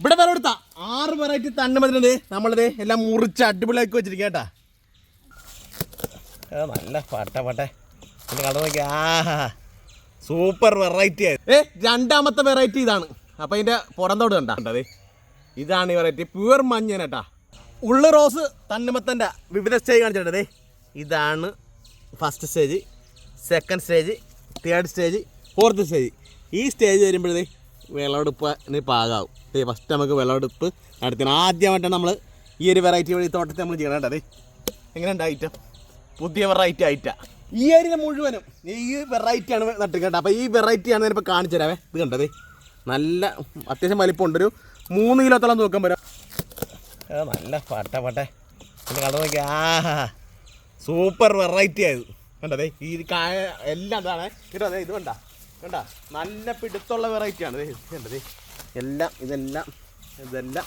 ഇവിടെ വില കൊടുത്ത ആറ് വെറൈറ്റി തണ്ണിമത്തിനുണ്ട് നമ്മളിത് എല്ലാം മുറിച്ച് അടിപൊളിയാക്കി വെച്ചിരിക്കുക കേട്ടാ. നല്ല പട്ട പട്ടെ. കട ആ സൂപ്പർ വെറൈറ്റി ആയി. ഏ രണ്ടാമത്തെ വെറൈറ്റി ഇതാണ്. അപ്പം ഇതിന്റെ പുറന്തോട് കണ്ടാ. കണ്ടത് ഇതാണ് ഈ വെറൈറ്റി പ്യുവർ മഞ്ഞൻ കേട്ടാ. ഉള്ളു റോസ് തണ്ണിമത്തന്റെ വിവിധ സ്റ്റേജ് കാണിച്ചിട്ടേ ഇതാണ് first stage second stage third stage fourth stage ഈ സ്റ്റേജ് വരുമ്പോഴേ വിളവെടുപ്പിന് പാകാവും. ദേ ഫസ്റ്റ് നമുക്ക് വിളവെടുപ്പ് നടത്തണം ആദ്യമായിട്ടാണ് നമ്മൾ ഈ ഒരു വെറൈറ്റി വഴി തോട്ടത്തിൽ നമ്മൾ ചെയ്യണം എങ്ങനെ ഉണ്ട് ഐറ്റം പുതിയ വെറൈറ്റി ഐറ്റ ഈ ഏരിയ മുഴുവനും ഈ വെറൈറ്റിയാണ് നട്ടിക്കേണ്ടത് അപ്പോൾ ഈ വെറൈറ്റിയാണ് ഞാനിപ്പോൾ കാണിച്ചു തരാവേ. ഇത് കണ്ടത് നല്ല അത്യാവശ്യം വലിപ്പമുണ്ട്. ഒരു മൂന്ന് കിലോത്തോളം തൂക്കം വരാം നല്ല പട്ട പട്ടെ. കളർ നോക്കി ആ സൂപ്പർ വെറൈറ്റി ആയത്. കണ്ടതേ ഈ കായ എല്ലാം കേട്ടോ അതെ ഇത് കണ്ട? കണ്ട? നല്ല പിടുത്തുള്ള വെറൈറ്റിയാണ് ദേ കണ്ടത് എല്ലാം ഇതെല്ലാം ഇതെല്ലാം.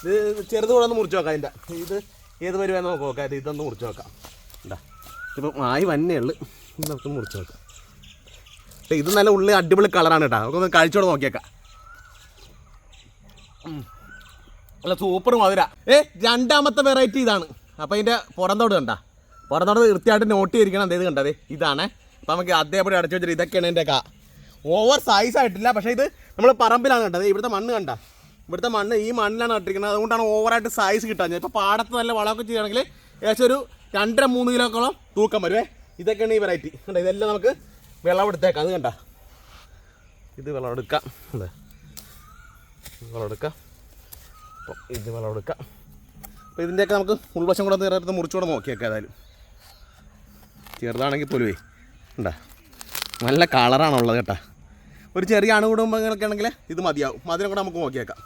ഇത് ചെറുത് കൂടെ ഒന്ന് മുറിച്ച് നോക്കാം അതിന്റെ ഇത് ഏത് വരുവാന്ന് നമുക്ക് നോക്കാം. ഇത് ഇതൊന്ന് മുറിച്ച് നോക്കാം. കണ്ടാ? ഇതിപ്പോൾ ആയി വന്നെയുള്ളു നമുക്ക് മുറിച്ച് നോക്കാം. ഇത് നല്ല ഉള്ളി അടിപൊളി കളറാണ് കേട്ടോ. നമുക്കൊന്ന് കഴിച്ചോടെ നോക്കിയേക്കാം. അല്ല സൂപ്പർ മധുര. ഏ രണ്ടാമത്തെ വെറൈറ്റി ഇതാണ്. അപ്പം ഇതിന്റെ പുറന്തോട് കണ്ട? പുറന്തോട് വൃത്തിയായിട്ട് നോട്ട് ചെയ്തിരിക്കണം. എന്തേത് കണ്ടത് ഇതാണ്. നമുക്ക് അതേപടി അടച്ചു വെച്ചിട്ട് ഇതൊക്കെയാണ് എന്റെ കാ. ഓവർ സൈസ് ആയിട്ടില്ല പക്ഷേ ഇത് നമ്മൾ പറമ്പിലാണ് കണ്ടത്. ഇവിടുത്തെ മണ്ണ് കണ്ട. ഇവിടുത്തെ മണ്ണ് ഈ മണ്ണിലാണ് നട്ടിരിക്കുന്നത്. അതുകൊണ്ടാണ് ഓവറായിട്ട് സൈസ് കിട്ടാഞ്ഞത്. ഇപ്പോൾ പാടത്ത് നല്ല വളമൊക്കെ ചെയ്യുകയാണെങ്കിൽ ഏകദേശം ഒരു രണ്ടര മൂന്ന് കിലോക്കോളം തൂക്കം വരുവേ ഇതൊക്കെയാണ് ഈ വെറൈറ്റി കണ്ട ഇതെല്ലാം നമുക്ക് വിളവെടുത്തേക്കാം. അത് കണ്ട? ഇത് വിളവെടുക്കാം. അതെ വിളവെടുക്കാം. അപ്പം ഇത് വിളവെടുക്കാം. അപ്പോൾ ഇതിന്റെയൊക്കെ നമുക്ക് ഉൾവശം കൂടെ നേരത്തെ മുറിച്ചുകൂടെ നോക്കിയേക്കാം ഏതായാലും. ചെറുതാണെങ്കിൽ പോലുവേ. ഉണ്ടാ നല്ല കളറാണുള്ളത് കേട്ടാ. ഒരു ചെറിയ അണുകുടുംബങ്ങളൊക്കെ ആണെങ്കിൽ ഇത് മതിയാവും. അതിനെ കൂടെ നമുക്ക് നോക്കിയേക്കാം.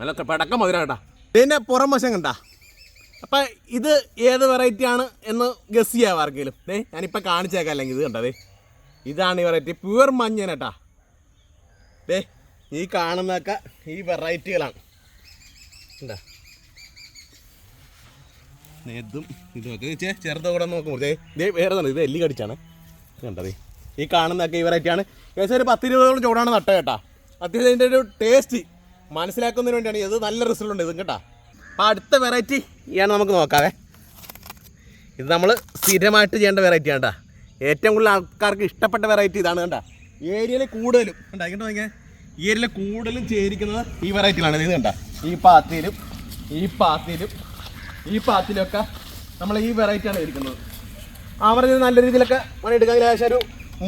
നല്ല പടക്കം മധുര കേട്ടാ. ഇതിന്റെ പുറം വശം കണ്ടാ. അപ്പം ഇത് ഏത് വെറൈറ്റി ആണ് എന്ന് ഗസ് ചെയ്യാം ആർക്കെങ്കിലും. ഏ ഞാനിപ്പോൾ കാണിച്ചേക്കാം അല്ലെങ്കിൽ ഇത് കണ്ടതേ ഇതാണ് ഈ വെറൈറ്റി പ്യുവർ മഞ്ഞൻ കേട്ടാ. ദേ ഈ കാണുന്നതൊക്കെ ഈ വെറൈറ്റികളാണ് എന്താ ഇതും ഇതൊക്കെ ചേ ചേർത്ത് കൂടെ നോക്കുമ്പോൾ ഇതേ വേറെ തന്നെ ഇത് എല്ലി കടിച്ചാണ്. കണ്ടതേ ഈ കാണുന്നതൊക്കെ ഈ വെറൈറ്റിയാണ് ഏകദേശം ഒരു പത്ത് ഇരുപതോളം ചൂടാണ് നട്ട കേട്ടാ. അത്യാവശ്യം ഇതിന്റെ ഒരു ടേസ്റ്റ് മനസ്സിലാക്കുന്നതിന് വേണ്ടിയാണ്. ഇത് നല്ല റിസൾട്ട് ഉണ്ട് ഇതും കേട്ടാ. അപ്പോൾ അടുത്ത വെറൈറ്റി ഇയാണ് നമുക്ക് നോക്കാവേ. ഇത് നമ്മൾ സ്ഥിരമായിട്ട് ചെയ്യേണ്ട വെറൈറ്റി ആണ് കേട്ടോ. ഏറ്റവും കൂടുതൽ ആൾക്കാർക്ക് ഇഷ്ടപ്പെട്ട വെറൈറ്റി ഇതാണ് കേട്ടോ ഏരിയയിൽ കൂടുതലും കണ്ടോ ഇങ്ങോട്ട് നോക്കിയാൽ ഈ ഏരിയയിൽ കൂടുതലും ചേരിക്കുന്നത് ഈ വെറൈറ്റികളാണ് ഇത് കണ്ട. ഈ പാത്തിയിലും ഈ പാത്തിയിലും ഈ പാത്തിലൊക്കെ നമ്മൾ ഈ വെറൈറ്റിയാണ് ഇരിക്കുന്നത് ആവറേജ് നല്ല രീതിയിലൊക്കെ പണിയെടുക്കാൻ ഏകദേശം ഒരു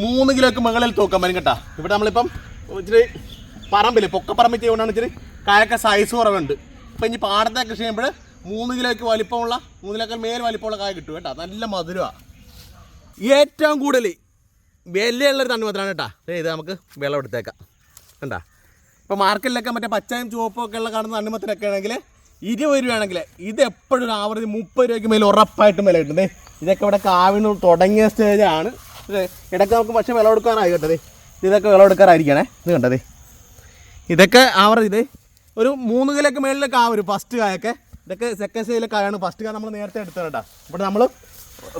മൂന്ന് കിലോക്ക് മുകളിൽ തൂക്കം വരും കേട്ടോ. ഇവിടെ നമ്മളിപ്പം ഇച്ചിരി പറമ്പിൽ പൊക്കപ്പറമ്പിൽ ചെയ്യുകൊണ്ടാണ് ഇച്ചിരി കായൊക്കെ സൈസ് കുറവുണ്ട്. ഇപ്പം ഇനി പാടത്തെ കൃഷി ചെയ്യുമ്പോൾ മൂന്ന് കിലോയ്ക്ക് വലിപ്പമുള്ള മൂന്ന് കിലോക്കാൾ മേൽ വലിപ്പമുള്ള കായ കിട്ടും കേട്ടോ. നല്ല മധുരമാണ് ഏറ്റവും കൂടുതൽ വിലയുള്ളൊരു തണ്ണിമത്തനാണ് കേട്ടോ. ഇത് നമുക്ക് വിളവെടുത്തേക്കാം കണ്ടാ? ഇപ്പോൾ മാർക്കറ്റിലൊക്കെ മറ്റേ പച്ചയും ചുവപ്പൊക്കെ ഉള്ള കാണുന്ന തണ്ണിമത്തനൊക്കെ ആണെങ്കിൽ ഇരുപത് രൂപയാണെങ്കിൽ ഇത് എപ്പോഴും ഒരു ആവറേജ് മുപ്പത് രൂപയ്ക്ക് മേലെ ഉറപ്പായിട്ടും വില കിട്ടുന്നത് ഇതൊക്കെ ഇവിടെ കാവിന് തുടങ്ങിയ സ്റ്റേജാണ് ഇടയ്ക്ക് നമുക്ക് പക്ഷേ വില കൊടുക്കാനായി കേട്ടത് ഇതൊക്കെ വില കൊടുക്കാറായിരിക്കണേ ഇത് കണ്ടതേ ഇതൊക്കെ ആവറേജ് ഇത് ഒരു മൂന്ന് കിലോക്ക് മേളിലെ കാ വരും ഫസ്റ്റ് കായൊക്കെ. ഇതൊക്കെ സെക്കൻഡ് സ്റ്റേജിലെ കായാണ്. ഫസ്റ്റ് കാ നമ്മൾ നേരത്തെ എടുത്തത് കേട്ടോ. ഇവിടെ നമ്മൾ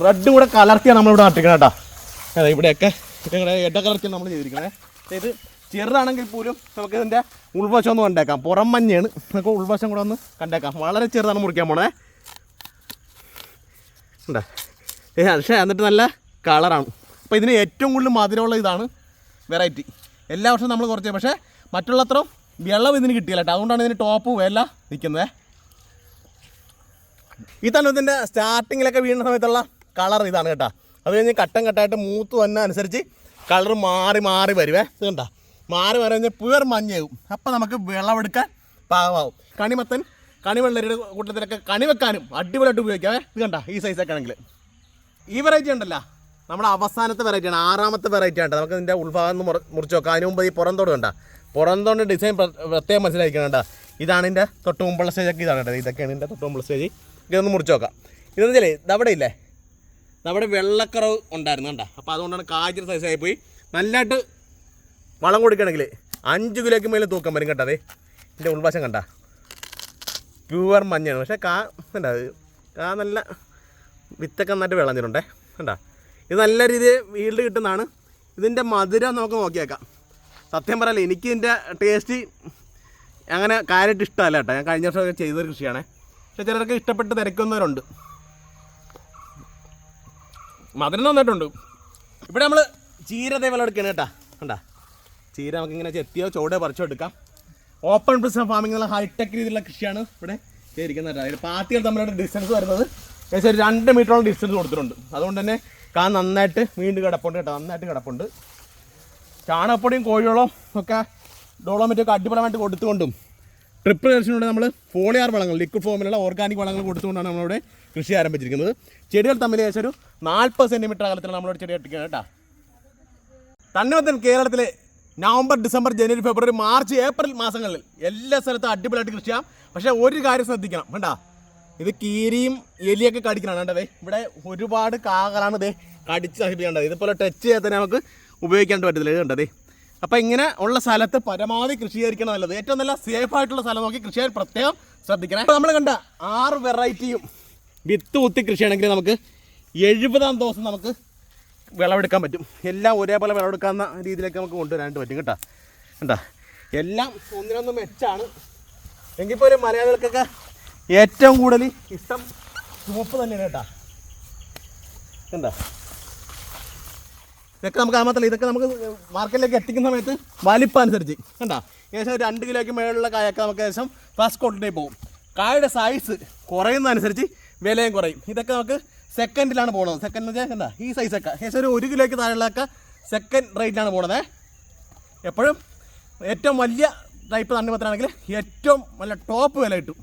റെഡ് കൂടെ കലർത്തിയാണ് നമ്മളിവിടെ നട്ടിരിക്കണം കേട്ടോ. അതെ ഇവിടെയൊക്കെ. ഇവിടെ ഇട കലർത്തിയാണ് നമ്മൾ ചെയ്തിരിക്കണേ ഇത് ചെറുതാണെങ്കിൽ പോലും നമുക്ക് ഇതിന്റെ ഉൾവശം ഒന്ന് കണ്ടേക്കാം. പുറം മഞ്ഞയാണ്. നമുക്ക് ഉൾവശം കൂടെ ഒന്ന് കണ്ടേക്കാം. വളരെ ചെറുതാണ് മുറിക്കാൻ പോണേ. ഉണ്ടാ? ഏ പക്ഷേ എന്നിട്ട് നല്ല കളറാണ്. അപ്പോൾ ഇതിന് ഏറ്റവും കൂടുതൽ മധുരമുള്ള ഇതാണ് വെറൈറ്റി. എല്ലാ വർഷവും നമ്മൾ കുറച്ച് പക്ഷേ മറ്റുള്ള അത്രയും വെള്ളം ഇതിന് കിട്ടിയില്ല കേട്ടോ. അതുകൊണ്ടാണ് ഇതിന് ടോപ്പ് വില നിൽക്കുന്നത്. ഈ ഇതിന്റെ സ്റ്റാർട്ടിങ്ങിലൊക്കെ വീണ സമയത്തുള്ള കളർ ഇതാണ് കേട്ടോ. അത് കഴിഞ്ഞ് കട്ടം കട്ടായിട്ട് മൂത്ത് വന്ന അനുസരിച്ച് കളർ മാറി മാറി വരുവേ. ഇത് കണ്ടോ? മാറി കഴിഞ്ഞാൽ പ്യുവർ മഞ്ഞയാവും. അപ്പോൾ നമുക്ക് വിളവെടുക്കാൻ പാകമാവും. കണിമത്തൻ കണിവെള്ളരിയുടെ കൂട്ടത്തിലൊക്കെ കണി വെക്കാനും അടിപൊളിയായിട്ട് ഉപയോഗിക്കാവേ ഇത് കണ്ട ഈ സൈസൊക്കെ ആണെങ്കിൽ. ഈ വെറൈറ്റി ഉണ്ടല്ല. നമ്മുടെ അവസാനത്തെ വെറൈറ്റിയാണ് ആറാമത്തെ വെറൈറ്റി ആണ് നമുക്ക് ഇതിന്റെ ഉൾഭാഗം മുറി- മുറിച്ച് നോക്കാം. അതിന് മുമ്പ് ഈ പുറന്തോട് കണ്ട. പുറന്തോണ്ട് ഡിസൈൻ പ്രത്യേകം മനസ്സിലാക്കണം കേട്ടോ. ഇതാണ് ഇതിന്റെ തൊട്ട് മുമ്പുള്ള സ്റ്റേജൊക്കെ ഇതാണ് കേട്ടോ. ഇതൊക്കെയാണ് ഇതിന്റെ തൊട്ട് മുമ്പുള്ള സ്റ്റേജ് ഇതൊന്ന് മുറിച്ച് നോക്കാം. ഇതെന്ന് വെച്ചാലേ ഇതവിടെ ഇല്ലേ? നമ്മുടെ വെള്ളക്കറവ് ഉണ്ടായിരുന്നു കണ്ട. അപ്പോൾ അതുകൊണ്ടാണ് കാച്ചിൽ സൈസായി പോയി. നല്ലതായിട്ട് വളം കൊടുക്കണമെങ്കിൽ അഞ്ച് കിലോയ്ക്ക് മേലെ തൂക്കം വരും കേട്ടോ അതെ. ഇതിന്റെ ഉൾവശം കണ്ട. പ്യുവർ മഞ്ഞാണ് പക്ഷേ കാ കണ്ട കാ നല്ല വിത്തൊക്കെ നന്നായിട്ട് വിളഞ്ഞിട്ടുണ്ടേ. കണ്ട? ഇത് നല്ല രീതിയിൽ വീൽഡ് കിട്ടുന്നതാണ്. ഇതിന്റെ മധുരം നമുക്ക് നോക്കിയേക്കാം. സത്യം പറയല്ലേ എനിക്ക് ഇതിന്റെ ടേസ്റ്റ് അങ്ങനെ കാര്യമായിട്ട് ഇഷ്ടമല്ല കേട്ടോ. ഞാൻ കഴിഞ്ഞ വർഷം ചെയ്തൊരു കൃഷിയാണ്. പക്ഷെ ചിലർക്ക് ഇഷ്ടപ്പെട്ട് തിരക്കുന്നവരുണ്ട്. മധുരം നന്നായിട്ടുണ്ട്. ഇവിടെ നമ്മൾ ചീര അതേ വില എടുക്കണം കേട്ടാ. കണ്ടാ? ചീര നമുക്ക് ഇങ്ങനെ ചെത്തിയോ ചോടോ പറിച്ചെടുക്കാം. ഓപ്പൺ പ്രിസൺ ഫാമിംഗ് എന്നുള്ള ഹൈടെക് രീതിയിലുള്ള കൃഷിയാണ് ഇവിടെ ചെയ്തിരിക്കുന്നത് അതിൽ പാത്തികൾ തമ്മിലുള്ള ഡിസ്റ്റൻസ് വരുന്നത് ഏകദേശം ഒരു രണ്ട് മീറ്ററോളം ഡിസ്റ്റൻസ് കൊടുത്തിട്ടുണ്ട്. അതുകൊണ്ട് തന്നെ കാ നന്നായിട്ട് വീണ്ടും കിടപ്പുണ്ട് കേട്ടോ. നന്നായിട്ട് കിടപ്പുണ്ട്. ചാണകപ്പൊടിയും കോഴിവളവും ഒക്കെ ഡോളോമെറ്റൊക്കെ അടിപൊളമായിട്ട് കൊടുത്തുകൊണ്ടും ട്രിപ്പിൾ കൃഷിയിലൂടെ നമ്മൾ ഫോളിയാർ വളങ്ങൾ ലിക്വിഡ് ഫോമിലുള്ള ഓർഗാനിക് വളങ്ങൾ കൊടുത്തുകൊണ്ടാണ് നമ്മളിവിടെ കൃഷി ആരംഭിച്ചിരിക്കുന്നത്. ചെടികൾ തമ്മിൽ ഏകദേശം ഒരു നാൽപ്പത് സെന്റിമീറ്റർ അകലത്തിലാണ് നമ്മളിവിടെ ചെടി കെട്ടിക്കുന്നത് കേട്ടോ. തണ്ണിമത്തൻ കേരളത്തിലെ നവംബർ ഡിസംബർ ജനുവരി ഫെബ്രുവരി മാർച്ച് ഏപ്രിൽ മാസങ്ങളിൽ എല്ലാ സ്ഥലത്തും അടിപൊളിയായിട്ട് കൃഷി ചെയ്യാം. പക്ഷേ ഒരു കാര്യം ശ്രദ്ധിക്കണം വേണ്ട ഇത് കീരിയും എലിയൊക്കെ കടിക്കണം വേണ്ടതേ ഇവിടെ ഒരുപാട് കാകളാണ് ഇതേ കടിച്ച് നശിപ്പിക്കേണ്ടത്. ഇതുപോലെ ടച്ച് ചെയ്യാൻ തന്നെ നമുക്ക് ഉപയോഗിക്കാണ്ട് പറ്റത്തില്ല ഇത് കണ്ടതേ അപ്പോൾ ഇങ്ങനെ ഉള്ള സ്ഥലത്ത് പരമാവധി കൃഷി ചെയ്യാതിരിക്കണം നല്ലത്. ഏറ്റവും നല്ല സേഫ് ആയിട്ടുള്ള സ്ഥലം നോക്കി കൃഷി ചെയ്യാൻ പ്രത്യേകം ശ്രദ്ധിക്കണം. നമ്മൾ കണ്ട ആറ് വെറൈറ്റിയും വിത്ത് കുത്തി കൃഷിയാണെങ്കിൽ നമുക്ക് എഴുപതാം ദിവസം നമുക്ക് വിളവെടുക്കാൻ പറ്റും. എല്ലാം ഒരേപോലെ വിളവെടുക്കാവുന്ന രീതിയിലേക്ക് നമുക്ക് കൊണ്ടുവരാനായിട്ട് പറ്റും കേട്ടോ. എന്താ എല്ലാം ഒന്നിനൊന്ന് മെച്ചാണ്. എങ്കിൽ പോലും മലയാളികൾക്കൊക്കെ ഏറ്റവും കൂടുതൽ ഇഷ്ടം ചുവപ്പ് തന്നെയാണ് കേട്ടാ. എന്താ ഇതൊക്കെ നമുക്ക് മാത്രമല്ല ഇതൊക്കെ നമുക്ക് മാർക്കറ്റിലേക്ക് എത്തിക്കുന്ന സമയത്ത് വലിപ്പം അനുസരിച്ച്. കണ്ടാ? ഏകദേശം രണ്ട് കിലോയ്ക്ക് മേളിലുള്ള കായൊക്കെ നമുക്ക് ഏകദേശം ഫസ്റ്റ് ക്വാളിറ്റി പോകും കായുടെ സൈസ് കുറയുന്നതനുസരിച്ച് വിലയും കുറയും. ഇതൊക്കെ നമുക്ക് സെക്കൻഡിലാണ് പോകുന്നത് സെക്കൻഡ് വെച്ചാൽ എന്താ? ഈ സൈസൊക്കെ ഏകദേശം ഒരു ഒരു കിലോയ്ക്ക് താഴെയുള്ളതൊക്കെ സെക്കൻഡ് റേറ്റിലാണ് പോകുന്നത് എപ്പോഴും ഏറ്റവും വലിയ ടൈപ്പ് തണ്ണിമത്തനാണെങ്കിൽ ഏറ്റവും നല്ല ടോപ്പ് വില കിട്ടും.